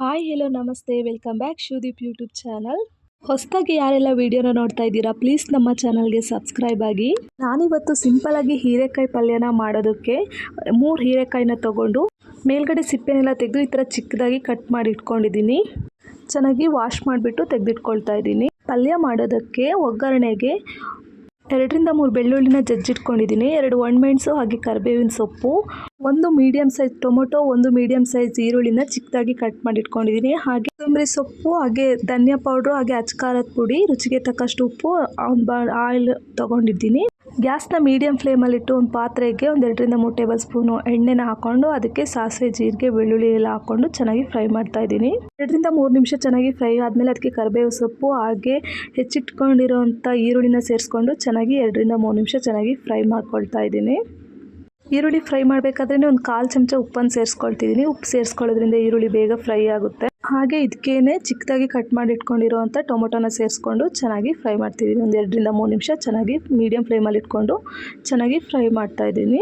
Hi hello ನಮಸ್ತೆ welcome back Sudeep YouTube channel ಹೊಸದಾಗಿ ಯಾರೆಲ್ಲ ವಿಡಿಯೋನ ನೋಡ್ತಾ ಇದ್ದೀರಾ ಪ್ಲೀಸ್ ನಮ್ಮ ಚಾನಲ್ಗೆ ಸಬ್ಸ್ಕ್ರೈಬ್ ಆಗಿ. ನಾನಿವತ್ತು ಸಿಂಪಲಾಗಿ ಹೀರೆಕಾಯಿ ಪಲ್ಯನ ಮಾಡೋದಕ್ಕೆ ಮೂರು ಹೀರೆಕಾಯಿನ ತಗೊಂಡು ಮೇಲ್ಗಡೆ ಸಿಪ್ಪೆನೆಲ್ಲ ತೆಗೆದು ಈ ಥರ ಚಿಕ್ಕದಾಗಿ ಕಟ್ ಮಾಡಿ ಇಟ್ಕೊಂಡಿದ್ದೀನಿ. ಚೆನ್ನಾಗಿ ವಾಶ್ ಮಾಡಿಬಿಟ್ಟು ತೆಗೆದಿಟ್ಕೊಳ್ತಾ ಇದ್ದೀನಿ. ಪಲ್ಯ ಮಾಡೋದಕ್ಕೆ ಒಗ್ಗರಣೆಗೆ ಎರಡರಿಂದ ಮೂರು ಬೆಳ್ಳುಳ್ಳಿನ ಜಜ್ಜಿಟ್ಕೊಂಡಿದ್ದೀನಿ. ಎರಡು ಒಣಮೆಣಸು ಹಾಗೆ ಕರಿಬೇವಿನ ಸೊಪ್ಪು. ಒಂದು ಮೀಡಿಯಮ್ ಸೈಜ್ ಟೊಮೊಟೊ, ಒಂದು ಮೀಡಿಯಮ್ ಸೈಜ್ ಈರುಳ್ಳಿನ ಚಿಕ್ಕದಾಗಿ ಕಟ್ ಮಾಡಿಟ್ಕೊಂಡಿದ್ದೀನಿ. ಹಾಗೆ ಕೊತ್ತಂಬರಿ ಸೊಪ್ಪು, ಹಾಗೆ ಧನಿಯಾ ಪೌಡ್ರು ಹಾಗೆ ಅಚ್ಕಾರದ ಪುಡಿ, ರುಚಿಗೆ ತಕ್ಕಷ್ಟು ಉಪ್ಪು ಆಯಿಲ್ ತೊಗೊಂಡಿದ್ದೀನಿ. ಗ್ಯಾಸ್ನ ಮೀಡಿಯಮ್ ಫ್ಲೇಮಲ್ಲಿಟ್ಟು ಒಂದು ಪಾತ್ರೆಗೆ ಒಂದು ಎರಡರಿಂದ ಮೂರು ಟೇಬಲ್ ಸ್ಪೂನು ಎಣ್ಣೆನ ಹಾಕ್ಕೊಂಡು ಅದಕ್ಕೆ ಸಾಸಿವೆ, ಜೀರಿಗೆ, ಬೆಳ್ಳುಳ್ಳಿ ಎಲ್ಲ ಹಾಕ್ಕೊಂಡು ಚೆನ್ನಾಗಿ ಫ್ರೈ ಮಾಡ್ತಾ ಇದ್ದೀನಿ. ಎರಡರಿಂದ ಮೂರು ನಿಮಿಷ ಚೆನ್ನಾಗಿ ಫ್ರೈ ಆದಮೇಲೆ ಅದಕ್ಕೆ ಕರಿಬೇವು ಸೊಪ್ಪು, ಹಾಗೆ ಹೆಚ್ಚಿಟ್ಕೊಂಡಿರೋಂಥ ಈರುಳ್ಳಿನ ಸೇರಿಸ್ಕೊಂಡು ಚೆನ್ನಾಗಿ ಎರಡರಿಂದ ಮೂರು ನಿಮಿಷ ಚೆನ್ನಾಗಿ ಫ್ರೈ ಮಾಡ್ಕೊಳ್ತಾ ಇದ್ದೀನಿ. ಈರುಳ್ಳಿ ಫ್ರೈ ಮಾಡಬೇಕಾದ್ರೆ ಒಂದು ಕಾಲು ಚಮಚ ಉಪ್ಪನ್ನು ಸೇರಿಸ್ಕೊಳ್ತಿದ್ದೀನಿ. ಉಪ್ಪು ಸೇರಿಸ್ಕೊಳ್ಳೋದ್ರಿಂದ ಈರುಳ್ಳಿ ಬೇಗ ಫ್ರೈ ಆಗುತ್ತೆ. ಹಾಗೆ ಇದಕ್ಕೇನೆ ಚಿಕ್ಕದಾಗಿ ಕಟ್ ಮಾಡಿ ಇಟ್ಕೊಂಡಿರೋವಂಥ ಟೊಮೊಟೊನ ಸೇರಿಸ್ಕೊಂಡು ಚೆನ್ನಾಗಿ ಫ್ರೈ ಮಾಡ್ತಿದ್ದೀನಿ. ಒಂದು ಎರಡರಿಂದ ಮೂರು ನಿಮಿಷ ಚೆನ್ನಾಗಿ ಮೀಡಿಯಮ್ ಫ್ಲೇಮಲ್ಲಿ ಇಟ್ಕೊಂಡು ಚೆನ್ನಾಗಿ ಫ್ರೈ ಮಾಡ್ತಾ ಇದ್ದೀನಿ.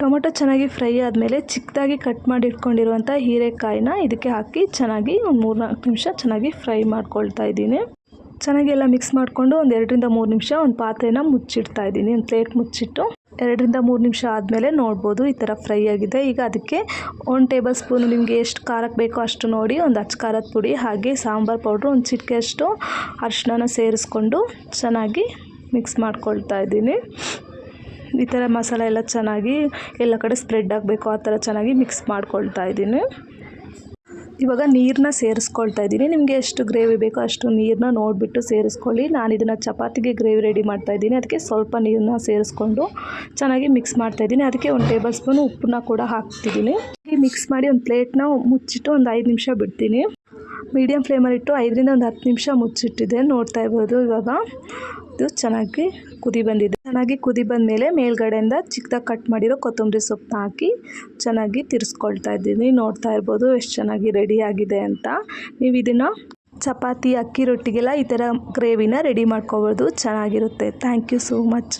ಟೊಮೊಟೊ ಚೆನ್ನಾಗಿ ಫ್ರೈ ಆದಮೇಲೆ ಚಿಕ್ಕದಾಗಿ ಕಟ್ ಮಾಡಿ ಇಟ್ಕೊಂಡಿರುವಂಥ ಹೀರೆಕಾಯಿನ ಇದಕ್ಕೆ ಹಾಕಿ ಚೆನ್ನಾಗಿ ಒಂದು ಮೂರು ನಾಲ್ಕು ನಿಮಿಷ ಚೆನ್ನಾಗಿ ಫ್ರೈ ಮಾಡ್ಕೊಳ್ತಾ ಇದ್ದೀನಿ. ಚೆನ್ನಾಗಿ ಎಲ್ಲ ಮಿಕ್ಸ್ ಮಾಡಿಕೊಂಡು ಒಂದು ಎರಡರಿಂದ ಮೂರು ನಿಮಿಷ ಒಂದು ಪಾತ್ರೆನ ಮುಚ್ಚಿಡ್ತಾ ಇದ್ದೀನಿ. ಒಂದು ಪ್ಲೇಟ್ ಮುಚ್ಚಿಟ್ಟು ಎರಡರಿಂದ ಮೂರು ನಿಮಿಷ ಆದಮೇಲೆ ನೋಡ್ಬೋದು, ಈ ಥರ ಫ್ರೈ ಆಗಿದೆ. ಈಗ ಅದಕ್ಕೆ ಒಂದು ಟೇಬಲ್ ಸ್ಪೂನು ನಿಮಗೆ ಎಷ್ಟು ಖಾರಕ್ಕೆ ಬೇಕೋ ಅಷ್ಟು ನೋಡಿ ಒಂದು ಹಚ್ಚ ಖಾರದ ಪುಡಿ, ಹಾಗೆ ಸಾಂಬಾರು ಪೌಡ್ರು, ಒಂದು ಚಿಟಿಕೆಯಷ್ಟು ಅರಿಶಿನ ಸೇರಿಸ್ಕೊಂಡು ಚೆನ್ನಾಗಿ ಮಿಕ್ಸ್ ಮಾಡ್ಕೊಳ್ತಾ ಇದ್ದೀನಿ. ಈ ಥರ ಮಸಾಲೆ ಎಲ್ಲ ಚೆನ್ನಾಗಿ ಎಲ್ಲ ಕಡೆ ಸ್ಪ್ರೆಡ್ ಆಗಬೇಕು, ಆ ಥರ ಚೆನ್ನಾಗಿ ಮಿಕ್ಸ್ ಮಾಡ್ಕೊಳ್ತಾ ಇದ್ದೀನಿ. ಇವಾಗ ನೀರನ್ನ ಸೇರಿಸ್ಕೊಳ್ತಾ ಇದ್ದೀನಿ. ನಿಮಗೆ ಎಷ್ಟು ಗ್ರೇವಿ ಬೇಕೋ ಅಷ್ಟು ನೀರನ್ನ ನೋಡಿಬಿಟ್ಟು ಸೇರಿಸ್ಕೊಳ್ಳಿ. ನಾನು ಇದನ್ನು ಚಪಾತಿಗೆ ಗ್ರೇವಿ ರೆಡಿ ಮಾಡ್ತಾ ಇದ್ದೀನಿ. ಅದಕ್ಕೆ ಸ್ವಲ್ಪ ನೀರನ್ನ ಸೇರಿಸ್ಕೊಂಡು ಚೆನ್ನಾಗಿ ಮಿಕ್ಸ್ ಮಾಡ್ತಾ ಇದ್ದೀನಿ. ಅದಕ್ಕೆ ಒಂದು ಟೇಬಲ್ ಸ್ಪೂನ್ ಉಪ್ಪನ್ನ ಕೂಡ ಹಾಕ್ತಿದ್ದೀನಿ. ಮಿಕ್ಸ್ ಮಾಡಿ ಒಂದು ಪ್ಲೇಟ್ನ ಮುಚ್ಚಿಟ್ಟು ಒಂದು ಐದು ನಿಮಿಷ ಬಿಡ್ತೀನಿ. ಮೀಡಿಯಮ್ ಫ್ಲೇಮಲ್ಲಿಟ್ಟು ಐದರಿಂದ ಒಂದು ಹತ್ತು ನಿಮಿಷ ಮುಚ್ಚಿಟ್ಟಿದೆ. ನೋಡ್ತಾ ಇರ್ಬೋದು ಇವಾಗ. ಇದು ಚೆನ್ನಾಗಿ ಕುದಿ ಬಂದಿದೆ. ಚೆನ್ನಾಗಿ ಕುದಿ ಬಂದ ಮೇಲೆ ಮೇಲ್ಗಡೆಯಿಂದ ಚಿಕ್ಕದಾಗಿ ಕಟ್ ಮಾಡಿರೋ ಕೊತ್ತಂಬರಿ ಸೊಪ್ಪನ್ನ ಹಾಕಿ ಚೆನ್ನಾಗಿ ತಿರ್ಸ್ಕೊಳ್ತಾ ಇದ್ದೀನಿ. ನೋಡ್ತಾ ಇರ್ಬೋದು ಎಷ್ಟು ಚೆನ್ನಾಗಿ ರೆಡಿ ಆಗಿದೆ ಅಂತ. ನೀವು ಇದನ್ನು ಚಪಾತಿ, ಅಕ್ಕಿ ರೊಟ್ಟಿಗೆಲ್ಲ ಈ ಥರ ಗ್ರೇವಿನ ರೆಡಿ ಮಾಡ್ಕೊಬೋದು. ಚೆನ್ನಾಗಿರುತ್ತೆ. Thank you so much